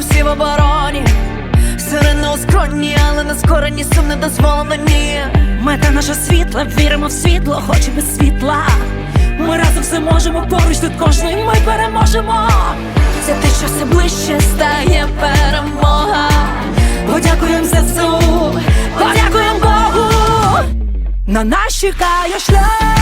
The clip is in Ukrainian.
в обороні. Сирена у скроні, але на скорені сум не дозволено ні. Мета наша світла, віримо в світло, хоч і без світла. Ми разом все можемо, поруч тут кожний ми переможемо. Це те, що все ближче стає перемога. Подякуємо ЗСУ, подякуємо Богу. На нас чекає шлях.